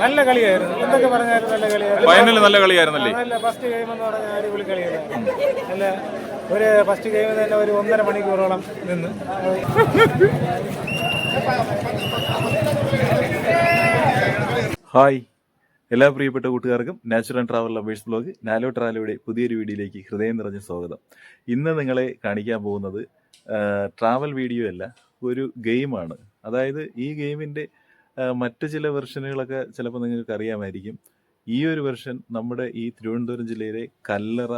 നല്ല കളിയായിരുന്നു. എന്തൊക്കെ പറഞ്ഞാലും നല്ല കളിയായിരുന്നു. ഫൈനൽ നല്ല കളിയായിരുന്നല്ലേ? നല്ല ഫസ്റ്റ് ഗെയിം എന്ന് പറഞ്ഞാൽ അടിപൊളി കളിയായിരുന്നു. നല്ല ഒരു ഫസ്റ്റ് ഗെയിം തന്നെ ഒരു ഒന്നര മണിക്കൂറോളം നിന്ന്. ഹായ്. എല്ലാ പ്രിയപ്പെട്ട കൂട്ടുകാർക്കും നാച്ചുറൽ ട്രാവൽ ലവേഴ്സ് ബ്ലോഗ് നാലോ ട്രാവലയുടെ പുതിയൊരു വീഡിയോയിലേക്ക് ഹൃദയം നിറഞ്ഞ സ്വാഗതം. ഇന്ന് നിങ്ങളെ കാണിക്കാൻ പോകുന്നത് ട്രാവൽ വീഡിയോ അല്ല ഒരു ഗെയിമാണ്. അതായത് ഈ ഗെയിമിന്റെ മറ്റ് ചില വെർഷനുകളൊക്കെ ചിലപ്പോൾ നിങ്ങൾക്ക് അറിയാമായിരിക്കും. ഈ ഒരു വെർഷൻ നമ്മുടെ ഈ തിരുവനന്തപുരം ജില്ലയിലെ കല്ലറ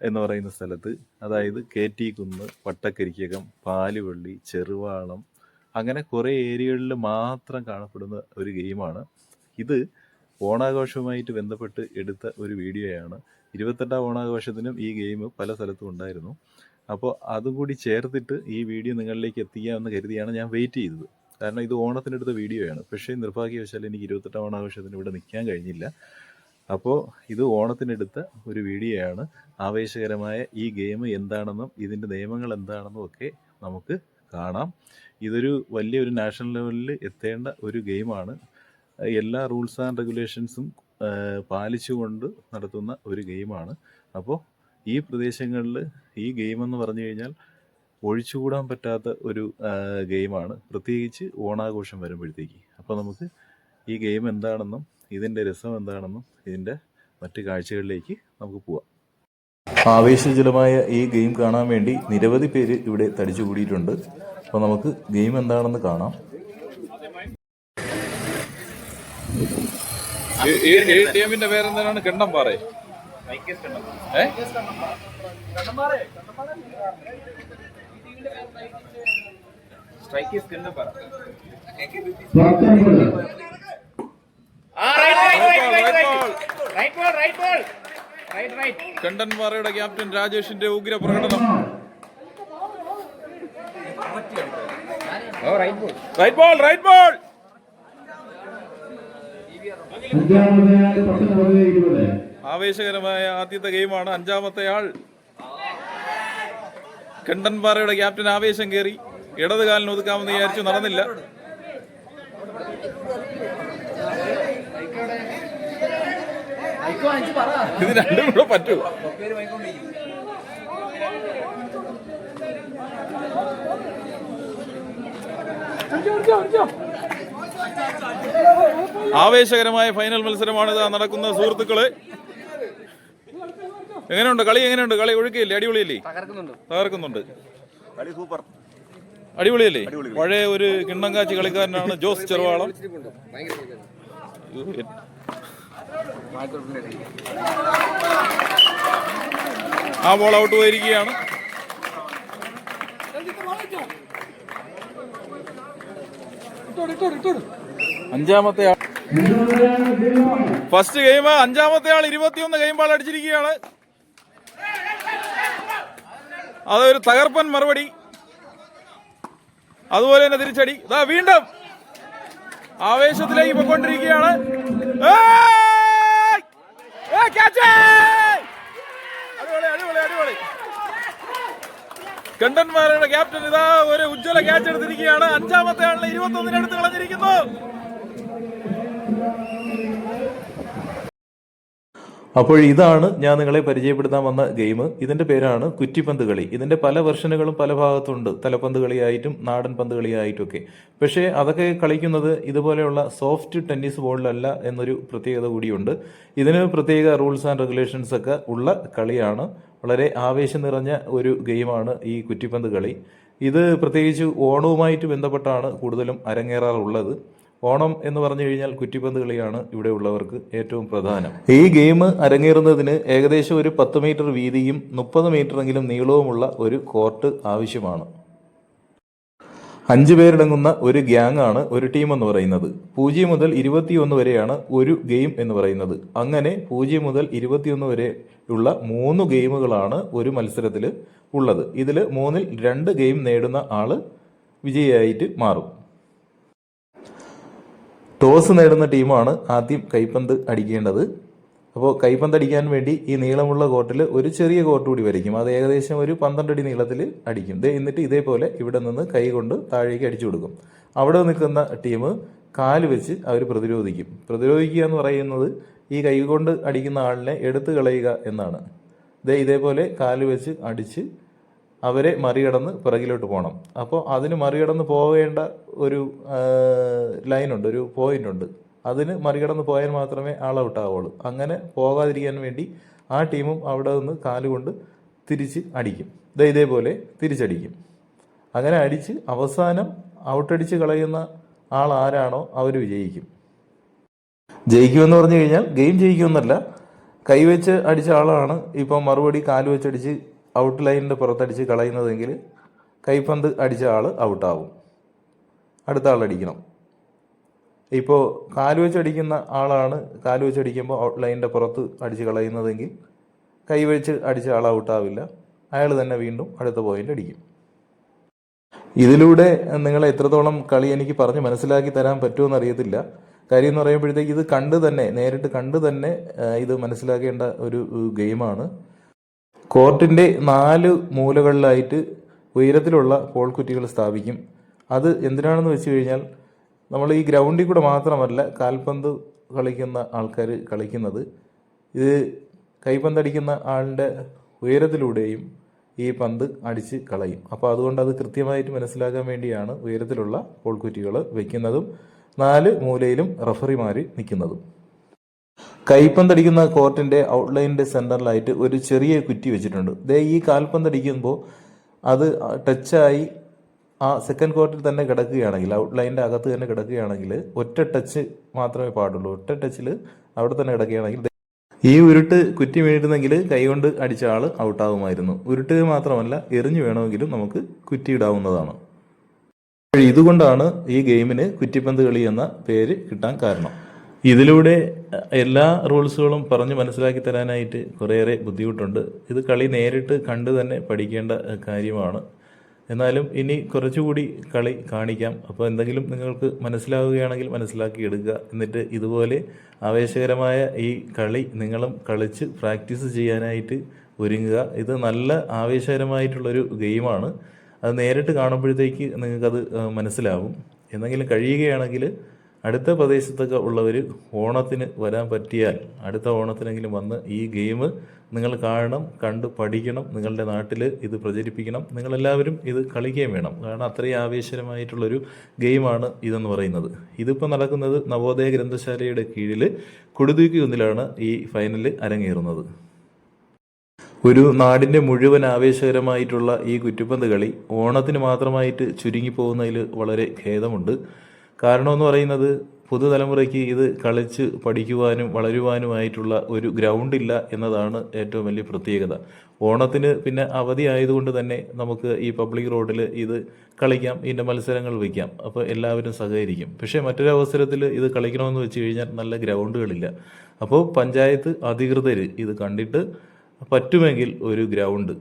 എന്ന് പറയുന്ന സ്ഥലത്ത് അതായത് കെ ടി കുന്ന് വട്ടക്കരിക്കകം പാലുവള്ളി ചെറുവാളം അങ്ങനെ കുറേ ഏരിയകളിൽ മാത്രം കാണപ്പെടുന്ന ഒരു ഗെയിമാണ്. ഇത് ഓണാഘോഷവുമായിട്ട് ബന്ധപ്പെട്ട് എടുത്ത ഒരു വീഡിയോയാണ്. ഇരുപത്തെട്ടാം ഓണാഘോഷത്തിനും ഈ ഗെയിം പല സ്ഥലത്തും ഉണ്ടായിരുന്നു. അപ്പോൾ അതും കൂടി ചേർത്തിട്ട് ഈ വീഡിയോ നിങ്ങളിലേക്ക് എത്തിക്കാമെന്ന് കരുതിയാണ് ഞാൻ വെയിറ്റ് ചെയ്തത്. കാരണം ഇത് ഓണത്തിനെടുത്ത വീഡിയോയാണ്. പക്ഷേ നിർഭാഗ്യവശാൽ എനിക്ക് ഇരുപത്തെട്ടാം ഓണാഘോഷത്തിന് ഇവിടെ നിൽക്കാൻ കഴിഞ്ഞില്ല. അപ്പോൾ ഇത് ഓണത്തിനെടുത്ത ഒരു വീഡിയോയാണ്. ആവേശകരമായ ഈ ഗെയിം എന്താണെന്നും ഇതിന്റെ നിയമങ്ങൾ എന്താണെന്നും ഒക്കെ നമുക്ക് കാണാം. ഇതൊരു വലിയൊരു നാഷണൽ ലെവലിൽ എത്തേണ്ട ഒരു ഗെയിമാണ്. എല്ലാ റൂൾസ് ആൻഡ് റെഗുലേഷൻസും പാലിച്ചുകൊണ്ട് നടത്തുന്ന ഒരു ഗെയിമാണ്. അപ്പോൾ ഈ പ്രദേശങ്ങളിൽ ഈ ഗെയിം എന്ന് പറഞ്ഞു കഴിഞ്ഞാൽ ഒഴിച്ചുകൂടാൻ പറ്റാത്ത ഒരു ഗെയിമാണ്. പ്രത്യേകിച്ച് ഓണാഘോഷം വരുമ്പോഴത്തേക്ക്. അപ്പോൾ നമുക്ക് ഈ ഗെയിം എന്താണെന്നും ഇതിന്റെ രസം എന്താണെന്നും ഇതിന്റെ മറ്റ് കാഴ്ചകളിലേക്ക് നമുക്ക് പോവാം. ആവേശജലമായ ഈ ഗെയിം കാണാൻ വേണ്ടി നിരവധി പേര് ഇവിടെ തടിച്ചു കൂടിയിട്ടുണ്ട് അപ്പോൾ നമുക്ക് ഗെയിം എന്താണെന്ന് കാണാം. ടീമിന്റെ പേരെന്താണ്? ഏ? കണ്ടൻപാറയുടെ ക്യാപ്റ്റൻ രാജേഷിന്റെ ഉഗ്ര പ്രകടനം. റൈറ്റ് ബോൾ റൈറ്റ് ബോൾ ആവേശകരമായ ആദ്യത്തെ ഗെയിമാണ് അഞ്ചാമത്തെ ആൾ. കണ്ടൻപാറയുടെ ക്യാപ്റ്റൻ ആവേശം കയറി ഇടത് കാലിന് ഒതുക്കാമെന്ന് വിചാരിച്ചു നടന്നില്ല. ഇത് രണ്ടും കൂടെ പറ്റൂ. ആവേശകരമായ ഫൈനൽ മത്സരമാണ് നടക്കുന്നത് നടക്കുന്ന സുഹൃത്തുക്കൾ. എങ്ങനെയുണ്ട്? കളി എങ്ങനെയുണ്ട്? കളി ഒഴുക്കില്ലേ? അടിപൊളിയല്ലേ? തകർക്കുന്നുണ്ട്. അടിപൊളിയല്ലേ? പഴയ ഒരു കിണ്ണങ്കാച്ചി കളിക്കാരനാണ് ജോസ് ചെറുവാളം ആ ബോൾ ഔട്ട് പോയിരിക്കുകയാണ്. അഞ്ചാമത്തെ ആൾ ഫസ്റ്റ് ഗെയിം അഞ്ചാമത്തെ ആൾ ഇരുപത്തിയൊന്ന് ഗെയിം ബാൾ അടിച്ചിരിക്കുകയാണ്. അതൊരു തകർപ്പൻ മറുപടി. അതുപോലെ തന്നെ തിരിച്ചടി. ഇതാ വീണ്ടും ആവേശത്തിലേക്ക് അടിപൊളി കണ്ടന്മാരുടെ ക്യാപ്റ്റൻ ഇതാ ഒരു ഉജ്ജ്വല ക്യാച്ച് എടുത്തിരിക്കുകയാണ്. അഞ്ചാമത്തെ ആളിൽ ഇരുപത്തി ഒന്നിനടുത്ത് കളഞ്ഞിരിക്കുന്നു. അപ്പോൾ ഇതാണ് ഞാൻ നിങ്ങളെ പരിചയപ്പെടുത്താൻ വന്ന ഗെയിം ഇതിന്റെ പേരാണ് കുറ്റിപ്പന്ത് കളി ഇതിന്റെ പല വെർഷനുകളും പല ഭാഗത്തുണ്ട്. തലപ്പന്ത് കളിയായിട്ടും നാടൻ പന്ത് കളിയായിട്ടും ഒക്കെ പക്ഷേ അതൊക്കെ കളിക്കുന്നത് ഇതുപോലെയുള്ള സോഫ്റ്റ് ടെന്നീസ് ബോളിലല്ല എന്നൊരു പ്രത്യേകത കൂടിയുണ്ട്. ഇതിന് പ്രത്യേക റൂൾസ് ആൻഡ് റെഗുലേഷൻസ് ഒക്കെ ഉള്ള കളിയാണ്. വളരെ ആവേശം നിറഞ്ഞ ഒരു ഗെയിമാണ് ഈ കുറ്റിപ്പന്ത് കളി ഇത് പ്രത്യേകിച്ച് ഓണവുമായിട്ട് ബന്ധപ്പെട്ടാണ് കൂടുതലും അരങ്ങേറാറുള്ളത്. ഓണം എന്ന് പറഞ്ഞു കഴിഞ്ഞാൽ കുറ്റിപ്പന്ത് കളിയാണ് ഇവിടെ ഉള്ളവർക്ക് ഏറ്റവും പ്രധാനം. ഈ ഗെയിം അരങ്ങേറുന്നതിന് ഏകദേശം ഒരു പത്ത് മീറ്റർ വീതിയും മുപ്പത് മീറ്ററെങ്കിലും നീളവുമുള്ള ഒരു കോർട്ട് ആവശ്യമാണ്. അഞ്ചു പേരടങ്ങുന്ന ഒരു ഗ്യാങ് ആണ് ഒരു ടീം എന്ന് പറയുന്നത്. പൂജ്യം മുതൽ ഇരുപത്തിയൊന്ന് വരെയാണ് ഒരു ഗെയിം എന്ന് പറയുന്നത്. അങ്ങനെ പൂജ്യം മുതൽ ഇരുപത്തിയൊന്ന് വരെ ഉള്ള മൂന്ന് ഗെയിമുകളാണ് ഒരു മത്സരത്തിൽ ഉള്ളത്. ഇതിൽ മൂന്നിൽ രണ്ട് ഗെയിം നേടുന്ന ആൾ വിജയിയായിട്ട് മാറും. ടോസ് നേടുന്ന ടീമാണ് ആദ്യം കൈപ്പന്ത് അടിക്കേണ്ടത്. അപ്പോൾ കൈപ്പന്ത് അടിക്കാൻ വേണ്ടി ഈ നീളമുള്ള കോട്ടിൽ ഒരു ചെറിയ കോട്ട് കൂടി വരയ്ക്കും. അത് ഏകദേശം ഒരു പന്ത്രണ്ട് അടി നീളത്തിൽ അടിക്കും. എന്നിട്ട് ഇതേപോലെ ഇവിടെ നിന്ന് കൈ കൊണ്ട് താഴേക്ക് അടിച്ചു കൊടുക്കും. അവിടെ നിൽക്കുന്ന ടീം കാൽ വെച്ച് അവർ പ്രതിരോധിക്കും. പ്രതിരോധിക്കുക എന്ന് പറയുന്നത് ഈ കൈ കൊണ്ട് അടിക്കുന്ന ആളിനെ എടുത്തു കളയുക എന്നാണ്. ഇതേ ഇതേപോലെ കാൽ വെച്ച് അടിച്ച് അവരെ മറികടന്ന് പിറകിലോട്ട് പോകണം അപ്പോൾ അതിന് മറികടന്ന് പോകേണ്ട ഒരു ലൈനുണ്ട് ഒരു പോയിന്റ് ഉണ്ട് അതിന് മറികടന്ന് പോയാൽ മാത്രമേ ആൾ ഔട്ട് ആവുള്ളൂ അങ്ങനെ പോകാതിരിക്കാൻ വേണ്ടി ആ ടീമും അവിടെ നിന്ന് കാലുകൊണ്ട് തിരിച്ച് അടിക്കും. ദേ ഇതേപോലെ തിരിച്ചടിക്കും. അങ്ങനെ അടിച്ച് അവസാനം ഔട്ടടിച്ച് കളയുന്ന ആൾ ആരാണോ അവർ വിജയിക്കും. ജയിക്കുമെന്ന് പറഞ്ഞു കഴിഞ്ഞാൽ ഗെയിം ജയിക്കുമെന്നല്ല. കൈവച്ച് അടിച്ച ആളാണ് ഇപ്പം മറുപടി കാൽ വെച്ചടിച്ച് ഔട്ട് ലൈനിന്റെ പുറത്തടിച്ച് കളയുന്നതെങ്കിൽ കൈപ്പന്ത് അടിച്ച ആൾ ഔട്ടാവും. അടുത്ത ആൾ അടിക്കണം. ഇപ്പോൾ കാൽ വെച്ചടിക്കുന്ന ആളാണ് കാൽ വെച്ചടിക്കുമ്പോൾ ഔട്ട് ലൈനിന്റെ പുറത്ത് അടിച്ച് കളയുന്നതെങ്കിൽ കൈവച്ച് അടിച്ച ആൾ ഔട്ടാവില്ല. അയാൾ തന്നെ വീണ്ടും അടുത്ത പോയിന്റ് അടിക്കും. ഇതിലൂടെ നിങ്ങൾ എത്രത്തോളം കളി എനിക്ക് പറഞ്ഞ് മനസ്സിലാക്കി തരാൻ പറ്റുമെന്ന് അറിയത്തില്ല. കാര്യം എന്ന് പറയുമ്പോഴത്തേക്ക് ഇത് കണ്ട് തന്നെ നേരിട്ട് കണ്ട് തന്നെ ഇത് മനസ്സിലാക്കേണ്ട ഒരു ഗെയിമാണ്. കോർട്ടിന്റെ നാല് മൂലകളിലായിട്ട് ഉയരത്തിലുള്ള പോൾ കുറ്റികൾ സ്ഥാപിക്കും. അത് എന്തിനാണെന്ന് വെച്ച് കഴിഞ്ഞാൽ നമ്മൾ ഈ ഗ്രൗണ്ടിൽ കൂടെ മാത്രമല്ല കാൽപന്ത് കളിക്കുന്ന ആൾക്കാർ കളിക്കുന്നത്. ഇത് കൈപ്പന്തടിക്കുന്ന ആളുടെ ഉയരത്തിലൂടെയും ഈ പന്ത് അടിച്ച് കളയും. അപ്പോൾ അതുകൊണ്ട് അത് കൃത്യമായിട്ട് മനസ്സിലാക്കാൻ വേണ്ടിയാണ് ഉയരത്തിലുള്ള പോൾക്കുറ്റികൾ വയ്ക്കുന്നതും നാല് മൂലയിലും റഫറിമാർ നിൽക്കുന്നതും. കൈപ്പന്തടിക്കുന്ന കോർട്ടിന്റെ ഔട്ട്ലൈനിന്റെ സെന്ററിലായിട്ട് ഒരു ചെറിയ കുറ്റി വെച്ചിട്ടുണ്ട്. ദേ ഈ കാൽപ്പന്തടിക്കുമ്പോൾ അത് ടച്ചായി ആ സെക്കൻഡ് കോർട്ടിൽ തന്നെ കിടക്കുകയാണെങ്കിൽ ഔട്ട്ലൈനിന്റെ അകത്ത് തന്നെ കിടക്കുകയാണെങ്കിൽ ഒറ്റ ടച്ച് മാത്രമേ പാടുള്ളൂ. ഒറ്റ ടച്ചിൽ അവിടെ തന്നെ കിടക്കുകയാണെങ്കിൽ ഈ ഉരുട്ട് കുറ്റി വീണിരുന്നെങ്കിൽ കൈകൊണ്ട് അടിച്ച ആൾ ഔട്ടാവുമായിരുന്നു. ഉരുട്ട് മാത്രമല്ല എറിഞ്ഞു വേണമെങ്കിലും നമുക്ക് കുറ്റി ഇടാവുന്നതാണ് ഇതുകൊണ്ടാണ് ഈ ഗെയിമിന് കുറ്റിപ്പന്ത് കളി എന്ന പേര് കിട്ടാൻ കാരണം. ഇതിലൂടെ എല്ലാ റൂൾസുകളും പറഞ്ഞ് മനസ്സിലാക്കി തരാനായിട്ട് കുറേയേറെ ബുദ്ധിമുട്ടുണ്ട്. ഇത് കളി നേരിട്ട് കണ്ട് തന്നെ പഠിക്കേണ്ട കാര്യമാണ്. എന്നാലും ഇനി കുറച്ചുകൂടി കളി കാണിക്കാം. അപ്പോൾ എന്തെങ്കിലും നിങ്ങൾക്ക് മനസ്സിലാവുകയാണെങ്കിൽ മനസ്സിലാക്കി എടുക്കുക. എന്നിട്ട് ഇതുപോലെ ആവേശകരമായ ഈ കളി നിങ്ങളും കളിച്ച് പ്രാക്ടീസ് ചെയ്യാനായിട്ട് ഒരുങ്ങുക. ഇത് നല്ല ആവേശകരമായിട്ടുള്ളൊരു ഗെയിമാണ്. അത് നേരിട്ട് കാണുമ്പോഴത്തേക്ക് നിങ്ങൾക്കത് മനസ്സിലാവും. എന്തെങ്കിലും കഴിയുകയാണെങ്കിൽ അടുത്ത പ്രദേശത്തൊക്കെ ഉള്ളവർ ഓണത്തിന് വരാൻ പറ്റിയാൽ അടുത്ത ഓണത്തിനെങ്കിലും വന്ന് ഈ ഗെയിം നിങ്ങൾ കാണണം കണ്ട് പഠിക്കണം നിങ്ങളുടെ നാട്ടിൽ ഇത് പ്രചരിപ്പിക്കണം നിങ്ങളെല്ലാവരും ഇത് കളിക്കുകയും വേണം. കാരണം അത്രയും ആവേശകരമായിട്ടുള്ളൊരു ഗെയിമാണ് ഇതെന്ന് പറയുന്നത്. ഇതിപ്പോൾ നടക്കുന്നത് നവോദയ ഗ്രന്ഥശാലയുടെ കീഴിൽ കൊടുതുക്കി ഒന്നിലാണ് ഈ ഫൈനൽ അരങ്ങേറുന്നത്. ഒരു നാടിന്റെ മുഴുവൻ ആവേശകരമായിട്ടുള്ള ഈ കുറ്റിപ്പന്ത് കളി ഓണത്തിന് മാത്രമായിട്ട് ചുരുങ്ങിപ്പോകുന്നതിൽ വളരെ ഖേദമുണ്ട്. കാരണമെന്ന് പറയുന്നത് പുതുതലമുറയ്ക്ക് ഇത് കളിച്ച് പഠിക്കുവാനും വളരുവാനുമായിട്ടുള്ള ഒരു ഗ്രൗണ്ട് ഇല്ല എന്നതാണ് ഏറ്റവും വലിയ പ്രത്യേകത. ഓണത്തിന് പിന്നെ അവധി ആയതുകൊണ്ട് തന്നെ നമുക്ക് ഈ പബ്ലിക് റോഡിൽ ഇത് കളിക്കാം ഇതിന്റെ മത്സരങ്ങൾ വയ്ക്കാം അപ്പോൾ എല്ലാവരും സഹകരിക്കും. പക്ഷേ മറ്റൊരു അവസരത്തിൽ ഇത് കളിക്കണമെന്ന് വെച്ച് കഴിഞ്ഞാൽ നല്ല ഗ്രൗണ്ടുകളില്ല അപ്പോൾ പഞ്ചായത്ത് അധികൃതർ ഇത് കണ്ടിട്ട് പറ്റുമെങ്കിൽ ഒരു ഗ്രൗണ്ട്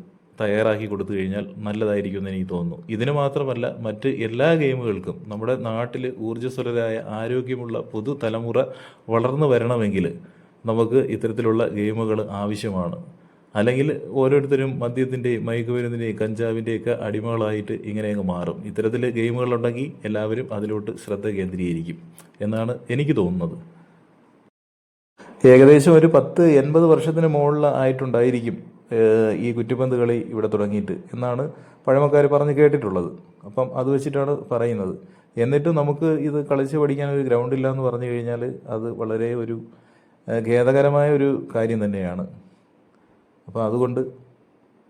തയ്യാറാക്കി കൊടുത്തു കഴിഞ്ഞാൽ നല്ലതായിരിക്കും എന്ന് എനിക്ക് തോന്നുന്നു. ഇതിന് മാത്രമല്ല മറ്റ് എല്ലാ ഗെയിമുകൾക്കും നമ്മുടെ നാട്ടിൽ ഊർജസ്വലരായ ആരോഗ്യമുള്ള പുതുതലമുറ വളർന്നു വരണമെങ്കിൽ നമുക്ക് ഇത്തരത്തിലുള്ള ഗെയിമുകൾ ആവശ്യമാണ്. അല്ലെങ്കിൽ ഓരോരുത്തരും മദ്യത്തിന്റെയും മയക്കുമരുന്നിന്റെയും കഞ്ചാവിന്റെയൊക്കെ അടിമകളായിട്ട് ഇങ്ങനെ അങ്ങ് മാറും. ഇത്തരത്തിൽ ഗെയിമുകളുണ്ടെങ്കിൽ എല്ലാവരും അതിലോട്ട് ശ്രദ്ധ കേന്ദ്രീകരിക്കും എന്നാണ് എനിക്ക് തോന്നുന്നത്. ഏകദേശം ഒരു പത്ത് എൺപത് വർഷത്തിന് ഏഹ് ഈ കുറ്റിപ്പന്ത് കളി ഇവിടെ തുടങ്ങിയിട്ട് എന്നാണ് പഴമക്കാർ പറഞ്ഞ് കേട്ടിട്ടുള്ളത്. അപ്പം അത് വെച്ചിട്ടാണ് പറയുന്നത്. എന്നിട്ടും നമുക്ക് ഇത് കളിച്ച് പഠിക്കാൻ ഒരു ഗ്രൗണ്ട് ഇല്ല എന്ന് പറഞ്ഞു കഴിഞ്ഞാൽ അത് വളരെ ഒരു ഖേദകരമായ ഒരു കാര്യം തന്നെയാണ്. അപ്പോൾ അതുകൊണ്ട്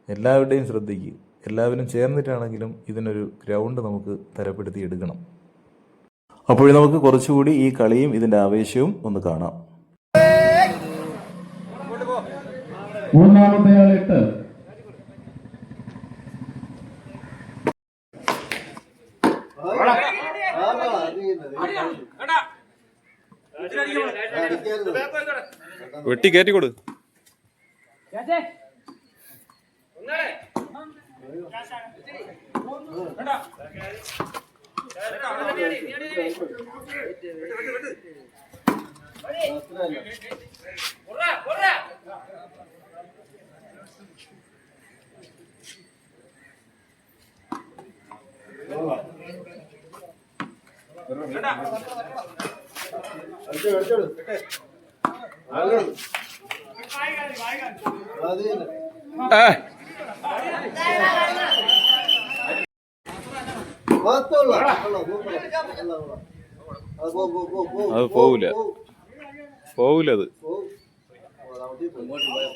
എല്ലാവരുടെയും ശ്രദ്ധിക്കുക എല്ലാവരും ചേർന്നിട്ടാണെങ്കിലും ഇതിനൊരു ഗ്രൗണ്ട് നമുക്ക് തരപ്പെടുത്തി എടുക്കണം. അപ്പോൾ നമുക്ക് കുറച്ചുകൂടി ഈ കളിയും ഇതിന്റെ ആവേശവും ഒന്ന് കാണാം. മൂന്നാമത്തെ ആൾ എട്ട്. വെട്ടി കയറ്റി കൊടു. ഒന്നര അത് പോവില്ല പോവില്ല അത്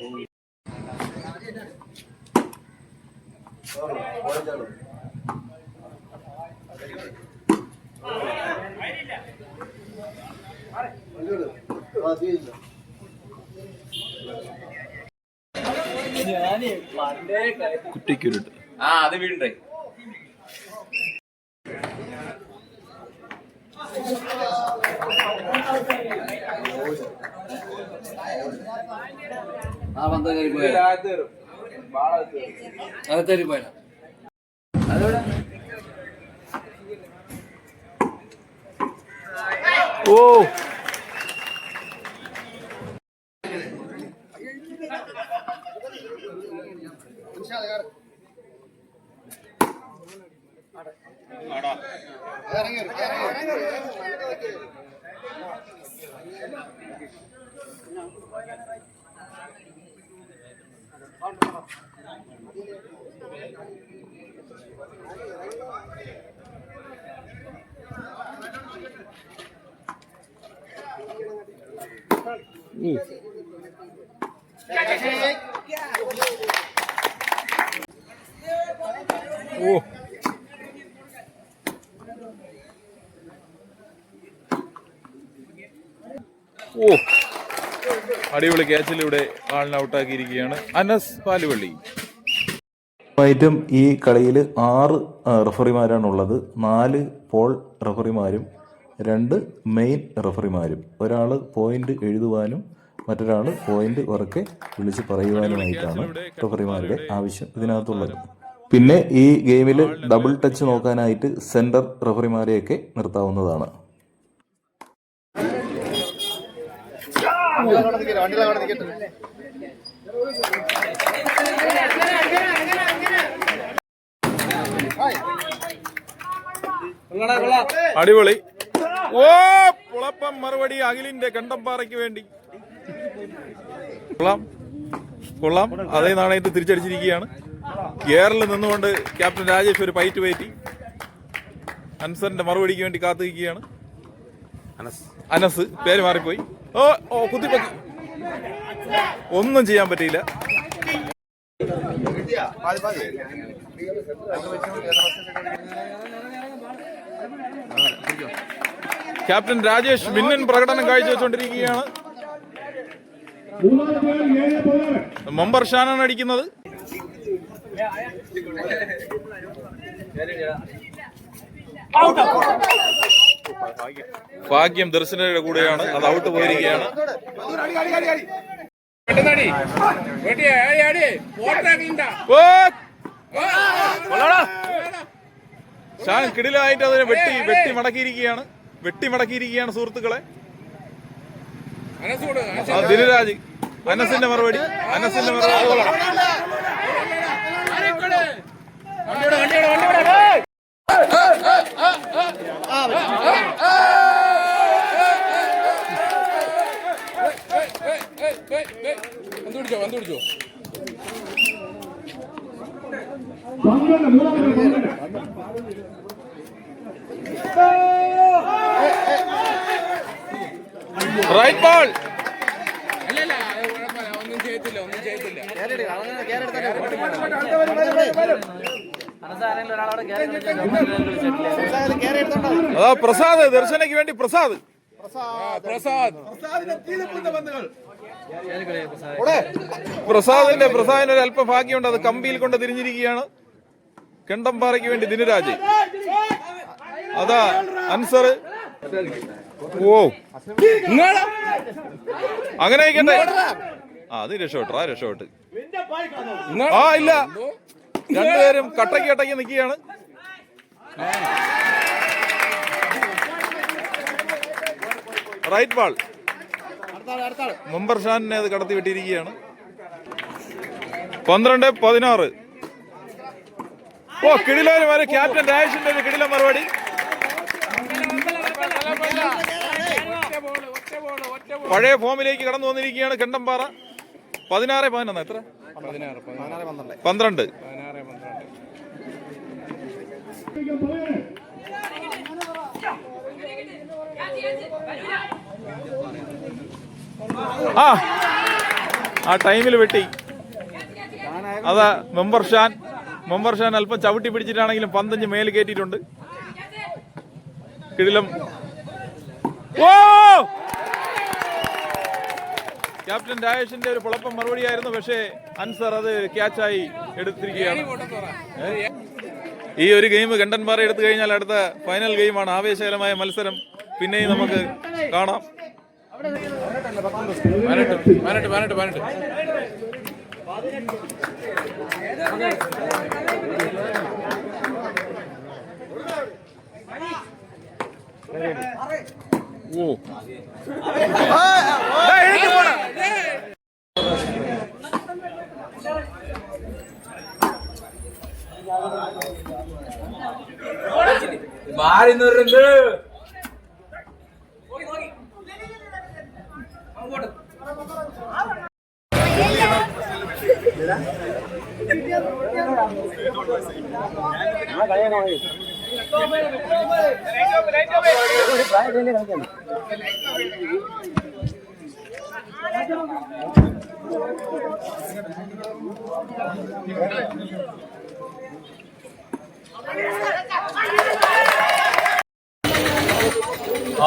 പോവില്ല കുറ്റിക്കുരുട്ട് ആ അത് വീണ്ടേ. ആ പന്ത് കയറി പോയ അകത്തേറി പോയ ഓ ഓ. ഓ. അടിപൊളി ക്യാച്ചിലൂടെ ആളിനെ ഔട്ടാക്കിയിരിക്കുകയാണ് അനസ് പാലുവള്ളി. ഐറ്റം ഈ കളിയിൽ ആറ് റഫറിമാരാണുള്ളത് നാല് പോൾ റഫറിമാരും രണ്ട് മെയിൻ റെഫറിമാരും ഒരാൾ പോയിന്റ് എഴുതുവാനും മറ്റൊരാൾ പോയിന്റ് ഉറക്കെ വിളിച്ച് പറയുവാനുമായിട്ടാണ് റഫറിമാരുടെ ആവശ്യം ഇതിനകത്തുള്ളത്. പിന്നെ ഈ ഗെയിമിൽ ഡബിൾ ടച്ച് നോക്കാനായിട്ട് സെന്റർ റഫറിമാരെയൊക്കെ നിർത്താവുന്നതാണ്. അടിപൊളി. ഓ പുളപ്പം മറുപടി അഖിലിന്റെ കണ്ടംപാറയ്ക്ക് വേണ്ടി. കൊള്ളാം കൊള്ളാം അതേ നാണയത്തിൽ തിരിച്ചടിച്ചിരിക്കുകയാണ്. കേരളിൽ നിന്നുകൊണ്ട് ക്യാപ്റ്റൻ രാജേഷ് ഒരു പൈറ്റ് പയറ്റി അൻസറിന്റെ മറുപടിക്ക് വേണ്ടി കാത്തിരിക്കുകയാണ്. അനസ്. പേര് മാറിപ്പോയി. ഓ ഓ കുത്തിപ്പത്തി ഒന്നും ചെയ്യാൻ പറ്റിയില്ല. ക്യാപ്റ്റൻ രാജേഷ് മിന്നൻ പ്രകടനം കാഴ്ചവെച്ചുകൊണ്ടിരിക്കുകയാണ്. മമ്പർ ഷാനാണ് അടിക്കുന്നത്. ഭാഗ്യം ദർശനയുടെ കൂടെയാണ്. അത് ഔട്ട് പോയിരിക്കുകയാണ്. ഷാൻ കിടിലായിട്ട് അതിനെ വെട്ടി വെട്ടി മടക്കിയിരിക്കുകയാണ്. വെട്ടി മടക്കിയിരിക്കുകയാണ് സുഹൃത്തുക്കളെ ആ, ദിനരാജ് അനസിന്റെ മറുപടി അനസിന്റെ മറുപടി. പന്ത്രണ്ട് മൂന്നാമത്തെ പന്ത്രണ്ട് റൈറ്റ് ബോൾ അതാ പ്രസാദ് ദർശനയ്ക്ക് വേണ്ടി പ്രസാദ്. പ്രസാദിന്റെ പ്രസാദിന് ഒരു അല്പം ഭാഗ്യമുണ്ട് അത് കമ്പിയിൽ കൊണ്ട് തിരിഞ്ഞിരിക്കുകയാണ്. കെണ്ടംപാറയ്ക്ക് വേണ്ടി ദിനരാജ്. അതാ അൻസർ ഓ. അങ്ങനെ ആയിക്കട്ടെ ആ അത് രക്ഷപ്പെട്ടോ. ആ രക്ഷപ്പെട്ട്. ആ ഇല്ല. രണ്ടുപേരും കട്ടയ്ക്ക് കട്ടയ്ക്ക് നിൽക്കുകയാണ്. റൈറ്റ് ബാൾ മുമ്പർ ഷാനിനെ അത് കടത്തി വിട്ടിരിക്കുകയാണ്. പന്ത്രണ്ട് പതിനാറ്. ഓ കിടിലോര് വരെ ക്യാപ്റ്റൻ രാജേഷിന്റെ ഒരു കിടില മറുപടി. പഴയ ഫോമിലേക്ക് കടന്നു വന്നിരിക്കുകയാണ് കണ്ടംപാറ പതിനാറ് പതിനൊന്ന് എത്ര? പന്ത്രണ്ട്. ആ ആ ടൈമിൽ വെട്ടി. അതാ മെമ്പർ ഷാൻ. മെമ്പർ ഷാൻ അല്പം ചവിട്ടി പിടിച്ചിട്ടാണെങ്കിലും പന്തഞ്ച് മേൽ കയറ്റിയിട്ടുണ്ട്. കിടിലം. ഓ! ക്യാപ്റ്റൻ രാജേഷിന്റെ ഒരു പുളപ്പം മറുപടിയായിരുന്നു. പക്ഷേ അൻസർ അത് ക്യാച്ചായി എടുത്തിരിക്കുകയാണ്? ഈ ഒരു ഗെയിം കണ്ടൻപാറ എടുത്തു കഴിഞ്ഞാൽ അടുത്ത ഫൈനൽ ഗെയിമാണ് ആവേശകരമായ മത്സരം. പിന്നെയും നമുക്ക് കാണാം. പതിനെട്ട്. ഓ എഴുതി പോടാ. മാറി നിന്നിട്ടുണ്ട്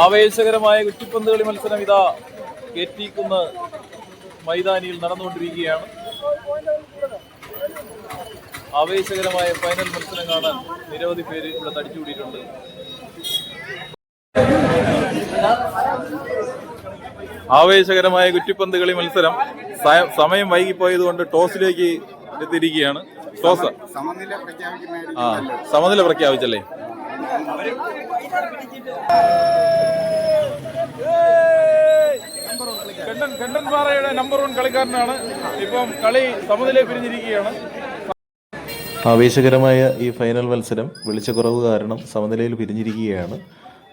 ആവേശകരമായ കുറ്റിപ്പന്ത് കളി മത്സരം ഇതാ കെറ്റിക്കുന്ന് മൈതാനിയിൽ നടന്നുകൊണ്ടിരിക്കുകയാണ്. ആവേശകരമായ ഫൈനൽ മത്സരം കാണാൻ നിരവധി പേര് ഇവിടെ തടിച്ചുകൂടിയിട്ടുണ്ട്. ആവേശകരമായ കുറ്റിപ്പന്ത് കളി മത്സരം സമയം വൈകിപ്പോയതുകൊണ്ട് ടോസിലേക്ക് എത്തിയിരിക്കുകയാണ്. ടോസ്. ആ സമനില പ്രഖ്യാപിച്ചല്ലേ? കണ്ടൻ പാറയുടെ നമ്പർ വൺ കളിക്കാരനാണ്. ഇപ്പം കളി സമനില പിരിഞ്ഞിരിക്കുകയാണ്. ആവേശകരമായ ഈ ഫൈനൽ മത്സരം വെളിച്ചക്കുറവ് കാരണം സമനിലയിൽ പിരിഞ്ഞിരിക്കുകയാണ്.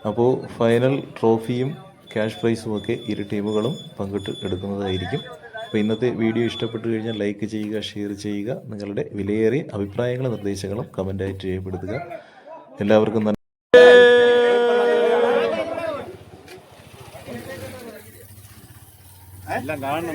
അപ്പോൾ ഫൈനൽ ട്രോഫിയും ക്യാഷ് പ്രൈസും ഒക്കെ ഇരു ടീമുകളും പങ്കിട്ട് എടുക്കുന്നതായിരിക്കും. അപ്പോൾ ഇന്നത്തെ വീഡിയോ ഇഷ്ടപ്പെട്ടു കഴിഞ്ഞാൽ ലൈക്ക് ചെയ്യുക ഷെയർ ചെയ്യുക നിങ്ങളുടെ വിലയേറിയ അഭിപ്രായങ്ങളും നിർദ്ദേശങ്ങളും കമന്റായിട്ട് രേഖപ്പെടുത്തുക. എല്ലാവർക്കും നന്ദി. എല്ലാം കാണണം.